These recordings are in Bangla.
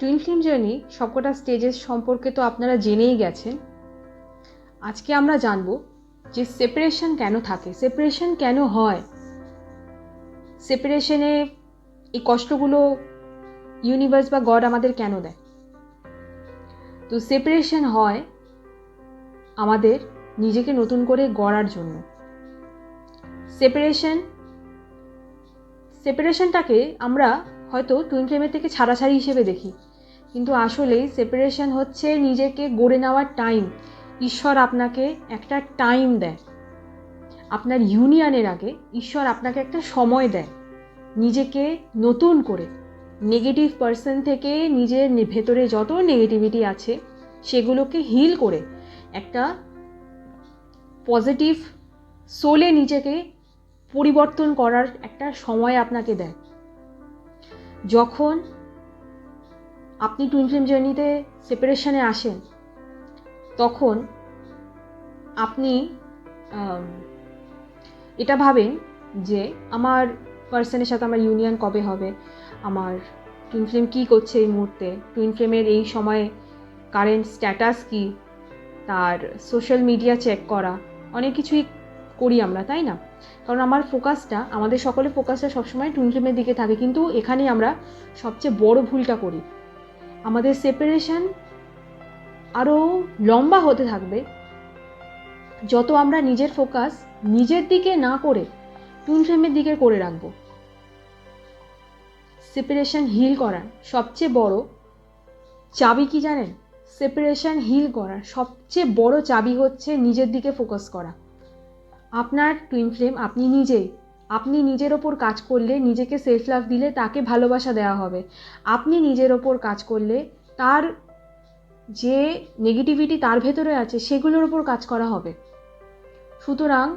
টুইন ফিল্ম জার্নি সবকটা স্টেজের সম্পর্কে তো আপনারা জেনেই গেছেন। আজকে আমরা জানব যে সেপারেশন কেন থাকে? সেপারেশন কেন হয়? সেপারেশনে এই কষ্টগুলো ইউনিভার্স বা গড আমাদের কেন দেয়? তো সেপারেশন হয় আমাদের নিজেকে নতুন করে গড়ার জন্য। সেপারেশন সেপারেশনটাকে আমরা হয়তো টুইন ফ্লেমের থেকে ছাড়াছাড়ি হিসেবে দেখি। কিন্তু আসলেই সেপারেশন হচ্ছে নিজেকে গড়ে নেওয়ার টাইম ঈশ্বর আপনাকে একটা টাইম দেয়। আপনার ইউনিয়নের আগে ঈশ্বর আপনাকে একটা সময় দেয়। নিজেকে নতুন করে নেগেটিভ পার্সন থেকে নিজের ভেতরে যত নেগেটিভিটি আছে, সেগুলোকে হিল করে একটা পজিটিভ সোলে নিজেকে পরিবর্তন করার একটা সময় আপনাকে দেয়। যখন আপনি টুইন ফ্লেম জার্নিতে সেপারেশনে আসেন, তখন আপনি এটা ভাবেন যে আমার পার্সনের সাথে আমার ইউনিয়ন কবে হবে? আমার টুইন ফ্লেম কী করছে এই মুহূর্তে? টুইন ফ্লেমের এই সময়ে কারেন্ট স্ট্যাটাস কী? তার সোশ্যাল মিডিয়া চেক করা, অনেক কিছুই করি আমরা, তাই না? কারণ আমার ফোকাসটা আমাদের সকলের ফোকাসটা সবসময় টুইন ফ্লেমের দিকে থাকে, কিন্তু এখানেই আমরা সবচেয়ে বড় ভুলটা করি। আমাদের সেপারেশন আরও লম্বা হতে থাকবে। যত আমরা নিজের ফোকাস নিজের দিকে না করে টুইন ফ্রেমের দিকে করে রাখব। সেপারেশন হিল করার সবচেয়ে বড় চাবি কি জানেন? সেপারেশন হিল করার সবচেয়ে বড় চাবি হচ্ছে নিজের দিকে ফোকাস করা। আপনার টুইন ফ্লেম আপনি নিজেই আপনি নিজের ওপর কাজ করলে নিজেকে সেলফ লাভ দিলে তাকে ভালোবাসা দেওয়া হবে। আপনি নিজের ওপর কাজ করলে তার যে নেগেটিভিটি তার ভেতরে আছে, সেগুলোর ওপর কাজ করা হবে। সুতরাং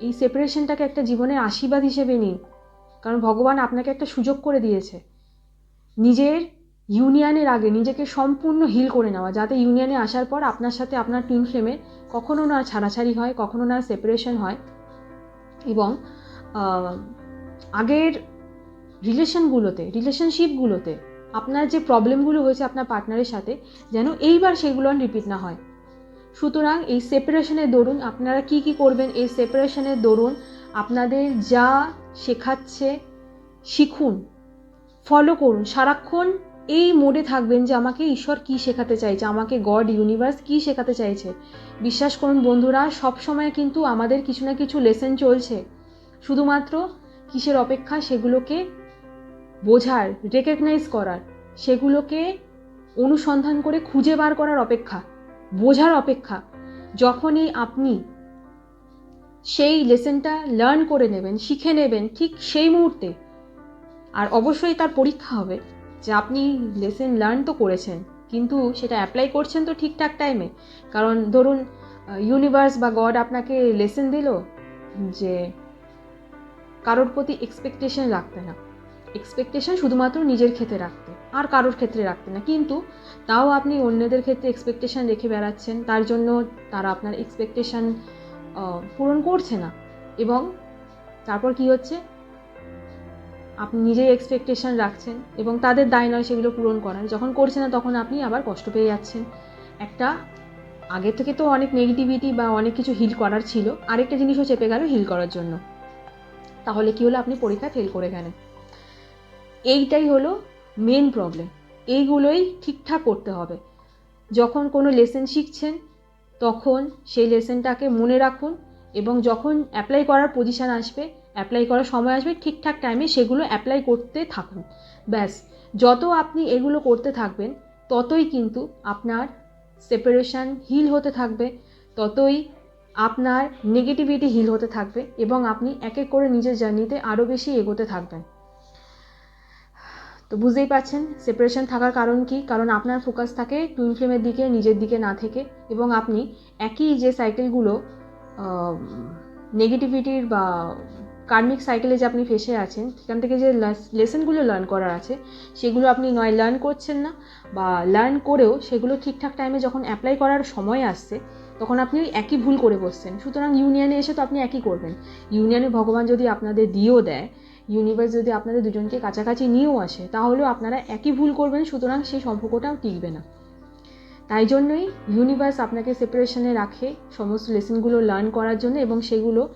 এই সেপারেশনটাকে একটা জীবনের আশীর্বাদ হিসেবে নিন। কারণ ভগবান আপনাকে একটা সুযোগ করে দিয়েছে। নিজের ইউনিয়নের আগে নিজেকে সম্পূর্ণ হিল করে নেওয়া, যাতে ইউনিয়নে আসার পর আপনার সাথে আপনার টুইন ফ্লেমের কখনো না ছাড়াছাড়ি হয়, কখনো না সেপারেশন হয়। এবং আগের রিলেশনগুলোতে, রিলেশনশিপগুলোতে আপনার যে প্রবলেমগুলো হয়েছে আপনার পার্টনারের সাথে, যেন এইবার সেগুলো আর রিপিট না হয়। সুতরাং এই সেপারেশনের দরুন আপনারা কি কি করবেন, এই সেপারেশনের দরুন আপনাদের যা শেখাচ্ছে শিখুন ফলো করুন, সারাক্ষণ এই মোডে থাকবেন যে আমাকে ঈশ্বর কি শেখাতে চাইছে, আমাকে গড ইউনিভার্স কি শেখাতে চাইছে। বিশ্বাস করুন বন্ধুরা সব সময় কিন্তু আমাদের কিছু না কিছু লেসেন চলছে। শুধুমাত্র কিসের অপেক্ষা সেগুলোকে বোঝার রেকগনাইজ করার, সেগুলোকে অনুসন্ধান করে খুঁজে বার করার অপেক্ষা, বোঝার অপেক্ষা, যখনই আপনি সেই লেসেনটা লার্ন করে নেবেন, শিখে নেবেন ঠিক সেই মুহূর্তে। আর অবশ্যই তার পরীক্ষা হবে যে আপনি লেসেন লার্ন তো করেছেন, কিন্তু সেটা অ্যাপ্লাই করছেন তো ঠিকঠাক টাইমে কারণ ধরুন ইউনিভার্স বা গড আপনাকে লেসেন দিল যে কারোর প্রতি এক্সপেকটেশন রাখতে না। এক্সপেকটেশন শুধুমাত্র নিজের ক্ষেত্রে রাখতে আর কারোর ক্ষেত্রে রাখতে না। কিন্তু তাও আপনি অন্যদের ক্ষেত্রে এক্সপেকটেশন রেখে বেড়াচ্ছেন, তার জন্য তারা আপনার এক্সপেকটেশন পূরণ করছে না। এবং তারপর কি হচ্ছে? আপনি নিজেই এক্সপেকটেশন রাখছেন এবং তাদের দায় নয় সেগুলো পূরণ করার। যখন করছে না তখন আপনি আবার কষ্ট পেয়ে যাচ্ছেন। একটা আগে থেকে তো অনেক নেগেটিভিটি বা অনেক কিছু হিল করার ছিল। আরেকটা জিনিসও চেপে গেল হিল করার জন্য। তাহলে কি হলো? আপনি পরীক্ষা ফেল করে গেলেন। এইটাই হলো মেন প্রবলেম এইগুলোই ঠিকঠাক করতে হবে। যখন কোনো লেসেন শিখছেন, তখন সেই লেসেনটাকে মনে রাখুন এবং যখন অ্যাপ্লাই করার পজিশান আসবে অ্যাপ্লাই করার সময় আসবে, ঠিকঠাক টাইমে সেগুলো অ্যাপ্লাই করতে থাকুন। ব্যাস, যত আপনি এগুলো করতে থাকবেন, ততই কিন্তু আপনার সেপারেশান হিল হতে থাকবে, ততই আপনার নেগেটিভিটি হিল হতে থাকবে এবং আপনি এক এক করে নিজের জার্নিতে আরও বেশি এগোতে থাকবেন। তো বুঝতেই পারছেন সেপারেশন থাকার কারণ কি? কারণ আপনার ফোকাস থাকে টুইন ফ্লেমের দিকে, নিজের দিকে না থেকে এবং আপনি একই যে সাইকেলগুলো নেগেটিভিটির বা কার্মিক সাইকেলে যে আপনি ফেসে আছেন, সেখান থেকে যে লেসনগুলো লার্ন করার আছে, সেগুলো আপনি নয় লার্ন করছেন না বা লার্ন করেও সেগুলো ঠিকঠাক টাইমে যখন অ্যাপ্লাই করার সময় আসছে তখন আপনি একই ভুল করে বসছেন। সুতরাং ইউনিয়নে এসে তো আপনি একই করবেন। ইউনিয়নে ভগবান যদি আপনাদের দিয়েও দেয়, ইউনিভার্স যদি আপনাদের দুজনকে কাছাকাছি নিয়েও আসে, তাহলেও আপনারা একই ভুল করবেন, সুতরাং সেই সম্পর্কটাও টিকবে না। তাই জন্যই ইউনিভার্স আপনাকে সেপারেশনে রাখে সমস্ত লেসনগুলো লার্ন করার জন্য এবং সেগুলো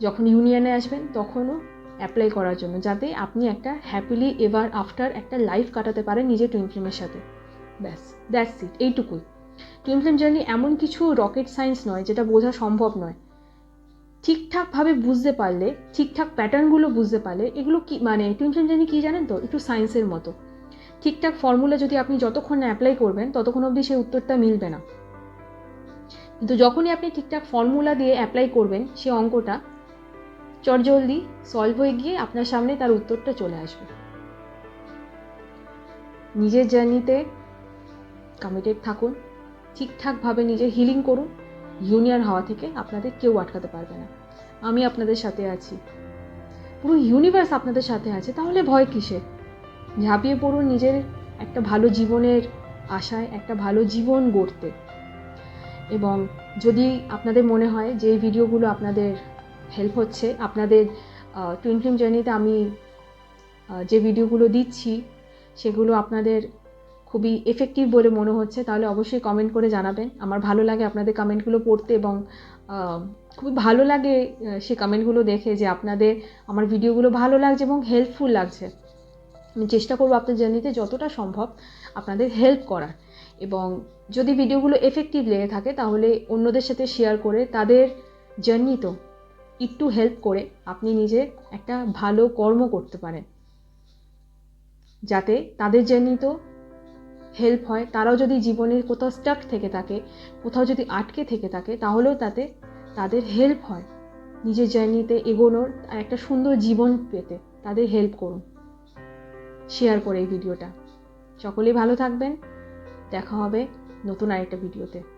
যখন ইউনিয়নে আসবেন, তখনও অ্যাপ্লাই করার জন্য, যাতে আপনি একটা হ্যাপিলি এভার আফটার একটা লাইফ কাটাতে পারেন নিজের টুইন ফ্লেমের সাথে। ব্যাস দ্যাটস ইট এইটুকুই। টুইন ফ্লেম জার্নি এমন কিছু রকেট সায়েন্স নয়, যেটা বোঝা সম্ভব নয়। ঠিকঠাকভাবে বুঝতে পারলে, ঠিকঠাক প্যাটার্নগুলো বুঝতে পারলে, এগুলো কি মানে টুইন ফ্লেম জার্নি কী জানেন তো? একটু সায়েন্সের মতো। ঠিকঠাক ফর্মুলা যদি আপনি যতক্ষণ না অ্যাপ্লাই করবেন, ততক্ষণ অবধি সেই উত্তরটা মিলবে না। কিন্তু যখনই আপনি ঠিকঠাক ফর্মুলা দিয়ে অ্যাপ্লাই করবেন, সে অঙ্কটা চটজলদি সলভ হয়ে গিয়ে আপনার সামনে তার উত্তরটা চলে আসবে। নিজের জার্নিতে কমিটেড থাকুন। ঠিকঠাকভাবে নিজের হিলিং করুন। ইউনিয়ন হওয়া থেকে আপনাদের কেউ আটকাতে পারবে না। আমি আপনাদের সাথে আছি। পুরো ইউনিভার্স আপনাদের সাথে আছে, তাহলে ভয় কিসে ঝাঁপিয়ে পড়ুন নিজের একটা ভালো জীবনের আশায়, একটা ভালো জীবন গড়তে। এবং যদি আপনাদের মনে হয় যে ভিডিওগুলো আপনাদের হেল্প হচ্ছে, আপনাদের টুইন ফিল্ম জার্নিতে আমি যে ভিডিওগুলো দিচ্ছি, সেগুলো আপনাদের খুবই এফেক্টিভ বলে মনে হচ্ছে, তাহলে অবশ্যই কমেন্ট করে জানাবেন। আমার ভালো লাগে আপনাদের কমেন্টগুলো পড়তে এবং খুবই ভালো লাগে সে কমেন্টগুলো দেখে যে আপনাদের, আমার ভিডিওগুলো ভালো লাগছে এবং হেল্পফুল লাগছে। আমি চেষ্টা করব আপনার জার্নিতে যতটা সম্ভব আপনাদের হেল্প করার। এবং যদি ভিডিওগুলো এফেক্টিভ লেগে থাকে, তাহলে অন্যদের সাথে শেয়ার করে তাদের জার্নিতেও একটু হেল্প করে আপনি নিজে একটা ভালো কর্ম করতে পারেন। যাতে তাদের জার্নিতেও হেল্প হয়, তারাও যদি জীবনের কোথাও স্টাক থেকে থাকে, কোথাও যদি আটকে থেকে থাকে, তাহলেও তাতে, তাদের হেল্প হয়। নিজের জার্নিতে এগোনোর একটা সুন্দর জীবন পেতে তাদের হেল্প করুন। শেয়ার করে এই ভিডিওটা সকলেই ভালো থাকবেন। দেখা হবে নতুন আরেকটা ভিডিওতে